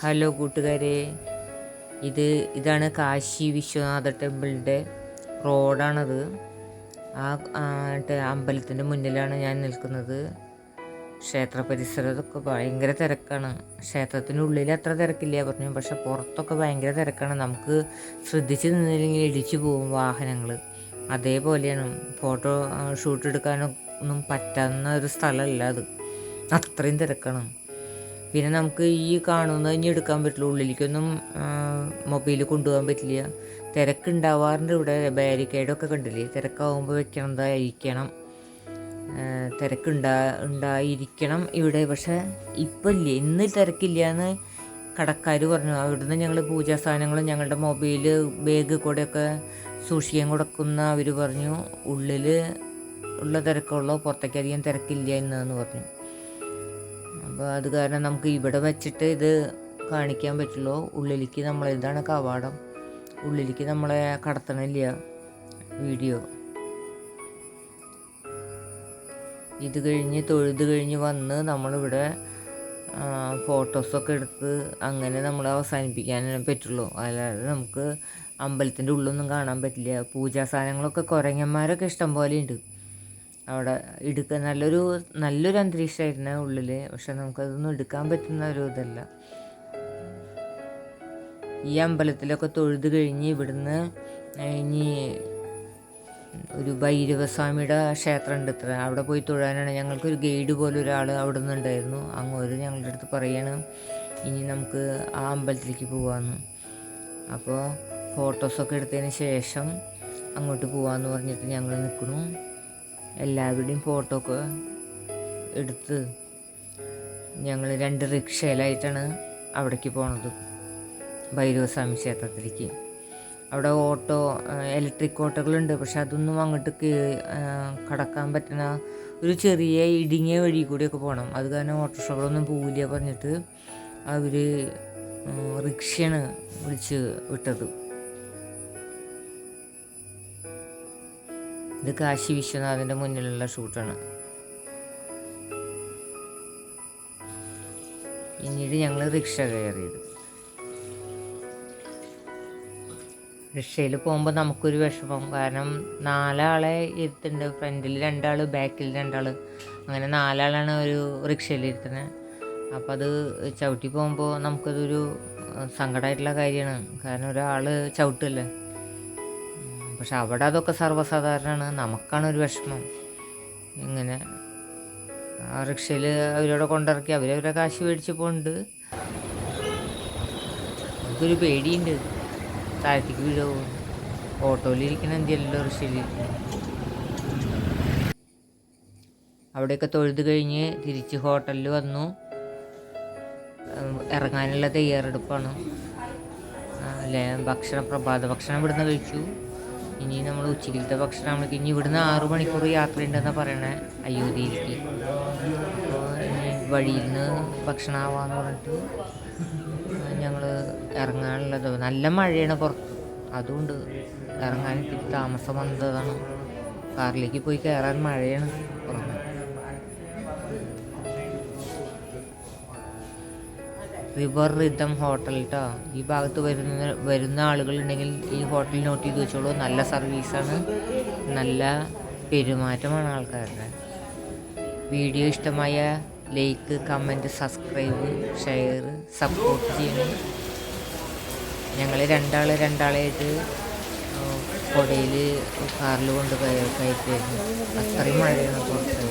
Hello കൂട്ടുകാരെ. ഇത് ഇതാണ് കാശി വിശ്വനാഥ ടെമ്പിളിന്റെ റോഡാണത്. ആ അമ്പലത്തിന്റെ മുന്നിലാണ് ഞാൻ നിൽക്കുന്നത്. ക്ഷേത്ര പരിസരത്തൊക്കെ ഭയങ്കര തിരക്കാണ്. ക്ഷേത്രത്തിനുള്ളിൽ അത്ര തിരക്കില്ല പറഞ്ഞു. പക്ഷെ പുറത്തൊക്കെ ഭയങ്കര തിരക്കാണ്. നമുക്ക് ശ്രദ്ധിച്ച് നിന്നില്ലെങ്കിൽ ഇടിച്ചു പോകും വാഹനങ്ങൾ. അതേപോലെയാണ് ഫോട്ടോ ഷൂട്ട് എടുക്കാനൊന്നും പറ്റുന്ന ഒരു സ്ഥലമല്ല അത്. അത്രയും തിരക്കാണ്. പിന്നെ നമുക്ക് ഈ കാണുന്നത് ഇനി എടുക്കാൻ പറ്റില്ല. ഉള്ളിലേക്കൊന്നും മൊബൈൽ കൊണ്ടുപോകാൻ പറ്റില്ല. തിരക്കുണ്ടാവാറുണ്ട് ഇവിടെ. ബാരിക്കേഡൊക്കെ കണ്ടില്ലേ? തിരക്കാവുമ്പോൾ വെക്കണതായിരിക്കണം തിരക്കുണ്ടാ ഉണ്ടായിരിക്കണം ഇവിടെ. പക്ഷേ ഇപ്പം ഇല്ല ഇന്ന് തിരക്കില്ല എന്ന് കടക്കാർ പറഞ്ഞു. അവിടുന്ന് ഞങ്ങൾ പൂജാ സാധനങ്ങളും ഞങ്ങളുടെ മൊബൈൽ ബാഗ് കൂടെയൊക്കെ സൂക്ഷിക്കാൻ കൊടുക്കുന്ന അവർ പറഞ്ഞു. ഉള്ളിൽ ഉള്ള തിരക്കുള്ളോ പുറത്തേക്ക് അധികം തിരക്കില്ല എന്ന് പറഞ്ഞു. അപ്പോൾ അത് കാരണം നമുക്ക് ഇവിടെ വെച്ചിട്ട് ഇത് കാണിക്കാൻ പറ്റുള്ളൂ. ഉള്ളിലേക്ക് നമ്മൾ ഇതാണ് കവാടം. ഉള്ളിലേക്ക് നമ്മളെ കടത്തണില്ല വീഡിയോ. ഇത് കഴിഞ്ഞ് തൊഴുത് കഴിഞ്ഞ് വന്ന് നമ്മളിവിടെ ഫോട്ടോസൊക്കെ എടുത്ത് അങ്ങനെ നമ്മൾ അവസാനിപ്പിക്കാനേ പറ്റുള്ളൂ. അല്ലാതെ നമുക്ക് അമ്പലത്തിന്റെ ഉള്ളൊന്നും കാണാൻ പറ്റില്ല. പൂജാ സാധനങ്ങളൊക്കെ കുരങ്ങന്മാരൊക്കെ ഇഷ്ടം പോലെ ഉണ്ട്. അവിടെ എടുക്കാൻ നല്ലൊരു നല്ലൊരു അന്തരീക്ഷമായിരുന്നു ഉള്ളിൽ പക്ഷെ നമുക്കതൊന്നും എടുക്കാൻ പറ്റുന്ന ഒരു ഇതല്ല. ഈ അമ്പലത്തിലൊക്കെ തൊഴുത് കഴിഞ്ഞ് ഇവിടുന്ന് ഇനി ഒരു ഭൈരവസ്വാമിയുടെ ക്ഷേത്രം ഉണ്ട് ഇത്ര. അവിടെ പോയി തൊഴാനാണ്. ഞങ്ങൾക്കൊരു ഗൈഡ് പോലെ ഒരാൾ അവിടെ നിന്നുണ്ടായിരുന്നു അങ്ങോട്ട് ഞങ്ങളുടെ അടുത്ത് പറയാണ് ഇനി നമുക്ക് ആ അമ്പലത്തിലേക്ക് പോകാമെന്ന് അപ്പോൾ ഫോട്ടോസൊക്കെ എടുത്തതിന് ശേഷം അങ്ങോട്ട് പോകാമെന്ന് പറഞ്ഞിട്ട് ഞങ്ങൾ നിൽക്കണു എല്ലാവരുടെയും ഫോട്ടോ ഒക്കെ എടുത്ത് ഞങ്ങൾ രണ്ട് റിക്ഷയിലായിട്ടാണ് അവിടേക്ക് പോണത്. ഭൈരവസ്വാമി ക്ഷേത്രത്തിലേക്ക്. അവിടെ ഓട്ടോ ഇലക്ട്രിക് ഓട്ടോകളുണ്ട്. പക്ഷെ അതൊന്നും അങ്ങോട്ട് കടക്കാൻ പറ്റുന്ന ഒരു ചെറിയ ഇടുങ്ങിയ വഴി കൂടിയൊക്കെ പോകണം അത് കാരണം ഓട്ടോറിക്ഷകളൊന്നും പോവില്ല പറഞ്ഞിട്ട് അവർ റിക്ഷയാണ് വിളിച്ച് വിട്ടത്. ഇത് കാശി വിശ്വനാഥന്റെ മുന്നിലുള്ള ഷൂട്ടാണ്. പിന്നീട് ഞങ്ങൾ റിക്ഷ കയറിയത്. റിക്ഷയിൽ പോകുമ്പോൾ നമുക്കൊരു വിഷമം. കാരണം നാലാളെ ഇരുത്തുന്നുണ്ട് ഫ്രണ്ടിൽ രണ്ടാൾ ബാക്കിൽ രണ്ടാൾ അങ്ങനെ നാലാളാണ് ഒരു റിക്ഷയിൽ ഇരുത്തുന്നത് അപ്പോൾ അത് ചവിട്ടി പോകുമ്പോൾ നമുക്കതൊരു സങ്കടമായിട്ടുള്ള കാര്യമാണ്. കാരണം ഒരാൾ ചവിട്ടല്ലേ? പക്ഷെ അവിടെ അതൊക്കെ സർവസാധാരണമാണ് നമുക്കാണ് ഒരു വിഷമം. ഇങ്ങനെ ആ റിക്ഷയിൽ അവരോടെ കൊണ്ടിറക്കി അവരവരെ കാശ് മേടിച്ച് പോണ്ട് നമുക്കൊരു പേടിയുണ്ട്. താഴത്തേക്ക് വീഴുമോ ഓട്ടോയിലിരിക്കണ എന്തിയല്ലോ റിക്ഷയിലിരിക്കണം അവിടെയൊക്കെ തൊഴുത് കഴിഞ്ഞ് തിരിച്ച് ഹോട്ടലിൽ വന്നു. ഇറങ്ങാനുള്ള തയ്യാറെടുപ്പാണ്. അല്ലേ ഭക്ഷണം പ്രഭാത ഭക്ഷണം ഇവിടുന്ന് കഴിച്ചു. ഇനി നമ്മൾ ഉച്ചയ്ക്കത്തെ ഭക്ഷണം നമ്മൾ ഇനി ഇവിടുന്ന് ആറു മണിക്കൂർ യാത്രയുണ്ടെന്നാണ് പറയണേ അയോധ്യയിലേക്ക്. അപ്പോൾ ഇനി വഴിയിൽ നിന്ന് ഭക്ഷണമാവാന്ന് പറഞ്ഞിട്ട് ഞങ്ങൾ ഇറങ്ങാനുള്ളത്. നല്ല മഴയാണ് പുറത്ത്. അതുകൊണ്ട് ഇറങ്ങാൻ ഇത്തിരി താമസം വന്നതാണ്. കാറിലേക്ക് പോയി കയറാൻ മഴയാണ്. റിവർ റിതം ഹോട്ടൽ കേട്ടോ ഈ ഭാഗത്ത് വരുന്ന വരുന്ന ആളുകൾ ഉണ്ടെങ്കിൽ ഈ ഹോട്ടൽ നോട്ട് ചെയ്ത് വെച്ചോളൂ. നല്ല സർവീസാണ് നല്ല പെരുമാറ്റമാണ് ആൾക്കാരുടെ. വീഡിയോ ഇഷ്ടമായ like comment subscribe share support ചെയ്യണം. ഞങ്ങൾ രണ്ടാൾ രണ്ടാളായിട്ട് കൊടയിൽ കാറിൽ കൊണ്ട് കയറ്റി കയറ്റുമായിരുന്നു അത്രയും മഴയാണ് പുറത്ത്.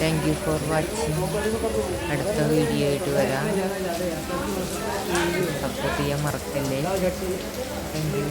താങ്ക് യു ഫോർ വാച്ചിങ് അടുത്ത വീഡിയോ ആയിട്ട് വരാം. സപ്പോർട്ട് ചെയ്യാൻ മറക്കല്ലേ? Thank you